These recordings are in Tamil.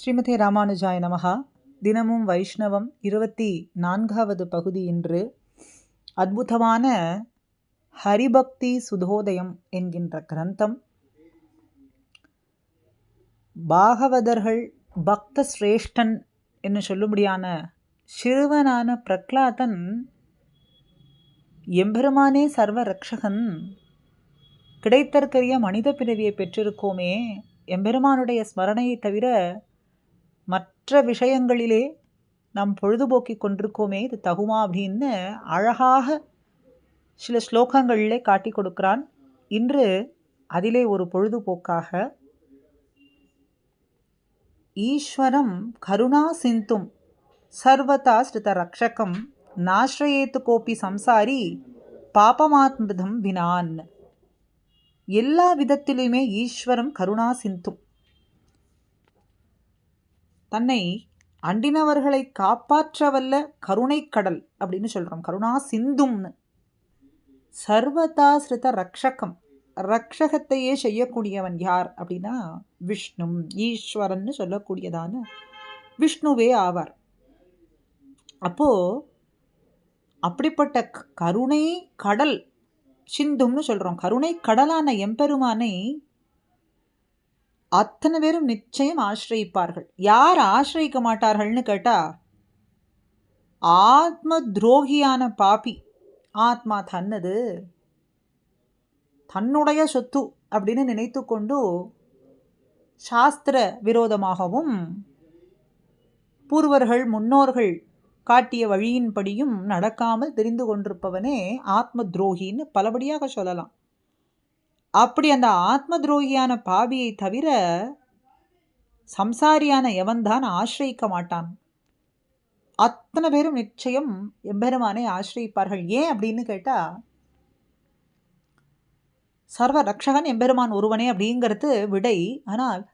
ஸ்ரீமதி ராமானுஜாய நமகா தினமும் வைஷ்ணவம் இருபத்தி நான்காவது பகுதி இன்று அற்புதமான ஹரிபக்தி சுதோதயம் என்கின்ற கிரந்தம். பாகவதர்கள் பக்த சிரேஷ்டன் என்று சொல்லும்படியான சிறுவனான பிரக்லாதன் எம்பெருமானே சர்வ ரக்ஷகன் கிடைத்தற்கரிய மனித பிறவியை பெற்றிருக்கோமே எம்பெருமானுடைய ஸ்மரணையை தவிர மற்ற விஷயங்களிலே நாம் பொழுதுபோக்கி கொண்டிருக்கோமே இது தகுமா அப்படின்னு அழகாக சில ஸ்லோகங்களிலே காட்டி கொடுக்கிறான். இன்று அதிலே ஒரு பொழுதுபோக்காக ஈஸ்வரம் கருணா சிந்தும் சர்வதா ஸ்ருத ரக்ஷகம் நாஸ்ரயேத்து கோபி சம்சாரி பாபமாத்மிருதம் வினான். எல்லா விதத்திலுமே ஈஸ்வரம் கருணா சிந்தும். தன்னை அண்டினவர்களை காப்பாற்றவல்ல கருணைக்கடல் அப்படின்னு சொல்கிறோம் கருணா சிந்தும்னு. சர்வதாஸ்ருத ரக்ஷகம். ரக்ஷகத்தையே செய்யக்கூடியவன் யார் அப்படின்னா விஷ்ணு ஈஸ்வரன்னு சொல்லக்கூடியதான விஷ்ணுவே ஆவார். அப்போ அப்படிப்பட்ட கருணை கடல் சிந்தும்னு சொல்கிறோம் கருணை கடலான எம்பெருமானை அத்தனை பேரும் நிச்சயம் ஆசிரியிப்பார்கள். யார் ஆசிரியிக்க மாட்டார்கள்னு கேட்டால் ஆத்ம துரோகியான பாப்பி ஆத்மா தன்னது. தன்னுடைய சொத்து அப்படின்னு நினைத்து கொண்டு சாஸ்திர விரோதமாகவும் பூர்வர்கள் முன்னோர்கள் காட்டிய வழியின்படியும் நடக்காமல் தெரிந்து கொண்டிருப்பவனே ஆத்ம துரோகின்னு பலபடியாக சொல்லலாம். அப்படி அந்த ஆத்ம துரோகியான பாபியை தவிர சம்சாரியான எவன்தான் ஆசிரியிக்க மாட்டான்? அத்தனை பேரும் நிச்சயம் எம்பெருமானை ஆசிரியிப்பார்கள். ஏன் அப்படின்னு கேட்டால் சர்வ ரக்ஷகன் எம்பெருமான் ஒருவனே அப்படிங்கிறது விடை. ஆனால்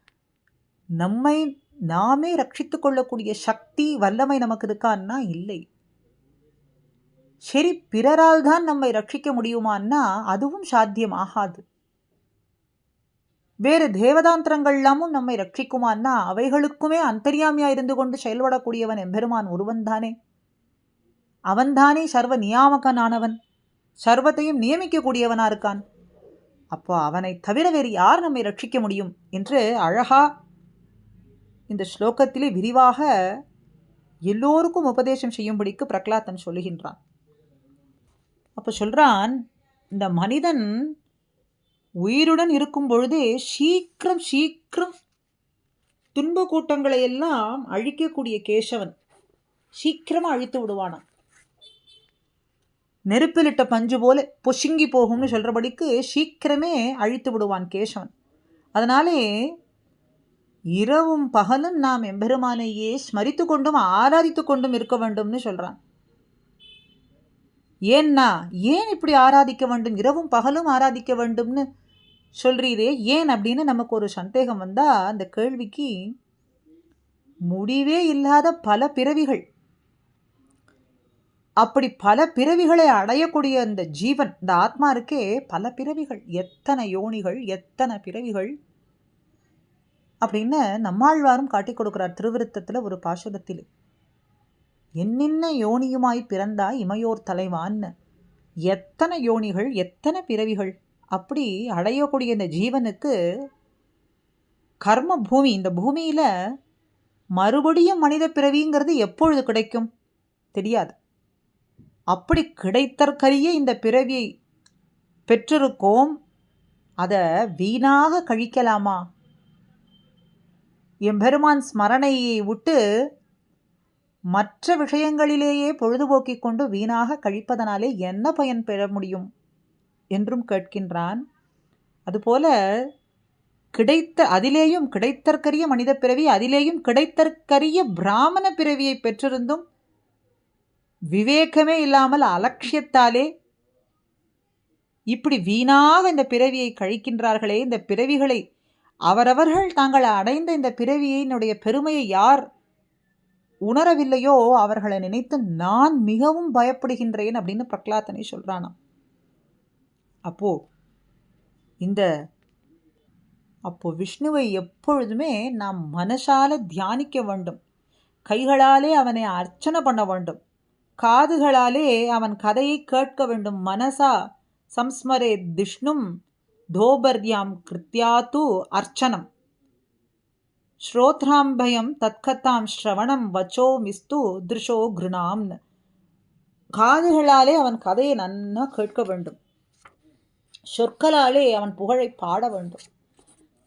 நம்மை நாமே ரட்சித்து கொள்ளக்கூடிய சக்தி வல்லமை நமக்கு இருக்கான்னா இல்லை. சரி பிறரால் தான் நம்மை ரட்சிக்க முடியுமான்னா அதுவும் சாத்தியம் ஆகாது. வேறு தேவதாந்திரங்கள்லாமும் நம்மை ரட்சிக்குமான்னா அவைகளுக்குமே அந்தரியாமியா இருந்து கொண்டு செயல்படக்கூடியவன் எம்பெருமான் ஒருவன்தானே? அவன்தானே சர்வ நியாமகனானவன். சர்வத்தையும் நியமிக்கக்கூடியவனா இருக்கான். அப்போ அவனை தவிர வேறு யார் நம்மை ரட்சிக்க முடியும் என்று அழகா இந்த ஸ்லோகத்திலே விரிவாக எல்லோருக்கும் உபதேசம் செய்யும்படிக்கு பிரகலாத்தன் சொல்லுகின்றான். அப்போ சொல்கிறான் இந்த மனிதன் உயிருடன் இருக்கும் பொழுதே சீக்கிரம் சீக்கிரம் துன்ப கூட்டங்களை எல்லாம் அழிக்கக்கூடிய கேசவன். சீக்கிரமாக அழித்து விடுவானான் நெருப்பிலிட்ட பஞ்சு போல பொசுங்கி போகும்னு சொல்கிறபடிக்கு சீக்கிரமே அழித்து விடுவான் கேசவன். அதனாலே இரவும் பகலும் நாம் எம்பெருமானையே ஸ்மரித்து கொண்டும் ஆராதித்து கொண்டும் இருக்க வேண்டும்னு சொல்கிறான் ஏன்னா ஏன் இப்படி ஆராதிக்க வேண்டும்? இரவும் பகலும் ஆராதிக்க வேண்டும்னு சொல்கிறீரே ஏன் அப்படின்னு நமக்கு ஒரு சந்தேகம் வந்தால் அந்த கேள்விக்கு முடிவே இல்லாத பல பிறவிகள். அப்படி பல பிறவிகளை அடையக்கூடிய அந்த ஜீவன் இந்த ஆத்மா இருக்கே பல பிறவிகள் எத்தனை யோனிகள் எத்தனை பிறவிகள் அப்படின்னு நம்மாழ்வாரும் காட்டி கொடுக்குறார் திருவிருத்தத்தில் ஒரு பாசுரத்தில். என்னென்ன யோனியுமாய் பிறந்தாய் இமையோர் தலைவான்னு? எத்தனை யோனிகள் எத்தனை பிறவிகள்? அப்படி அடையக்கூடிய இந்த ஜீவனுக்கு கர்ம பூமி இந்த பூமியில் மறுபடியும் மனித பிறவிங்கிறது எப்பொழுது கிடைக்கும்? தெரியாது. அப்படி கிடைத்தற்கரிய இந்த பிறவியை பெற்றிருக்கோம் அதை வீணாக கழிக்கலாமா? எம்பெருமான் ஸ்மரணையை விட்டு மற்ற விஷயங்களிலேயே பொழுதுபோக்கிக் கொண்டு வீணாக கழிப்பதனாலே என்ன பயன் பெற முடியும்? என்றும் கேட்கின்றான். அதுபோல கிடைத்த அதிலேயும் கிடைத்தற்கரிய மனித பிறவி அதிலேயும் கிடைத்தற்கரிய பிராமண பிறவியை பெற்றிருந்தும் விவேகமே இல்லாமல் அலட்சியத்தாலே இப்படி வீணாக இந்த பிறவியை கழிக்கின்றார்களே இந்த பிறவிகளை அவரவர்கள் தாங்கள் அடைந்த இந்த பிறவியினுடைய பெருமையை யார் உணரவில்லையோ அவர்களை நினைத்து நான் மிகவும் பயப்படுகின்றேன் அப்படின்னு பிரகலாத்தனை சொல்கிறானாம் அப்போ இந்த அப்போ விஷ்ணுவை எப்பொழுதுமே நாம் மனசால தியானிக்க வேண்டும். கைகளாலே அவனை அர்ச்சனை பண்ண வேண்டும். காதுகளாலே அவன் கதையை கேட்க வேண்டும். மனசா சம்ஸ்மரே திஷ்ணும் தோபர்யாம் கிருத்யாது அர்ச்சனம். ஸ்ரோத்ராம்பயம் தத்கத்தாம் ஸ்ரவணம் வச்சோ மிஸ்து திருஷோ கிருணாம்னு. காதுகளாலே அவன் கதையை நன்னா கேட்க வேண்டும். சொற்களாலே அவன் புகழை பாட வேண்டும்.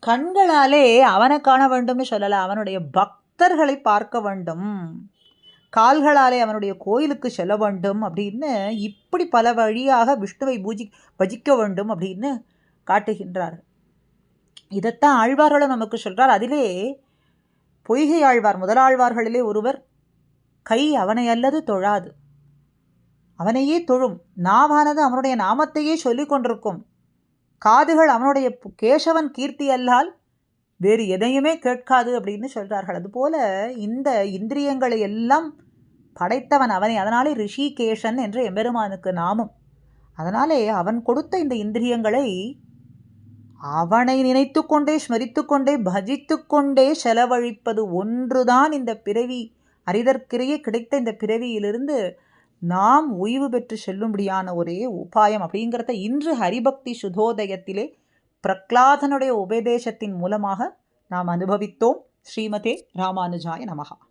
கண்களாலே அவனை காண வேண்டும்னு சொல்லலை அவனுடைய பக்தர்களை பார்க்க வேண்டும். கால்களாலே அவனுடைய கோயிலுக்கு செல்ல வேண்டும் அப்படின்னு இப்படி பல வழியாக விஷ்ணுவை பூஜி பஜிக்க வேண்டும் அப்படின்னு காட்டுகின்றார். இதைத்தான் ஆழ்வார்களும் நமக்கு சொல்கிறார் அதிலே பொய்கை ஆழ்வார் முதலாழ்வார்களிலே ஒருவர் கை அவனை அல்லது தொழாது. அவனையே தொழும். நாவானது அவனுடைய நாமத்தையே சொல்லி கொண்டிருக்கும். காதுகள் அவனுடைய கேசவன் கீர்த்தி அல்லால் வேறு எதையுமே கேட்காது அப்படின்னு சொல்கிறார்கள் அதுபோல இந்த இந்திரியங்களை எல்லாம் படைத்தவன் அவனை. அதனாலே ரிஷிகேஷன் என்று எம்பெருமானுக்கு நாமம். அதனாலே அவன் கொடுத்த இந்த இந்திரியங்களை அவனை நினைத்து கொண்டே ஸ்மரித்து கொண்டே பஜித்து கொண்டே செலவழிப்பது ஒன்றுதான் இந்த பிறவி அரிதற்கிறையே கிடைத்த இந்த பிறவியிலிருந்து நாம் ஓய்வு பெற்று செல்லும்படியான ஒரே உபாயம் அப்படிங்கிறத இன்று ஹரிபக்தி சுதோதயத்திலே பிரக்லாதனுடைய உபதேசத்தின் மூலமாக நாம் அனுபவித்தோம். ஸ்ரீமதே ராமானுஜாய நமகா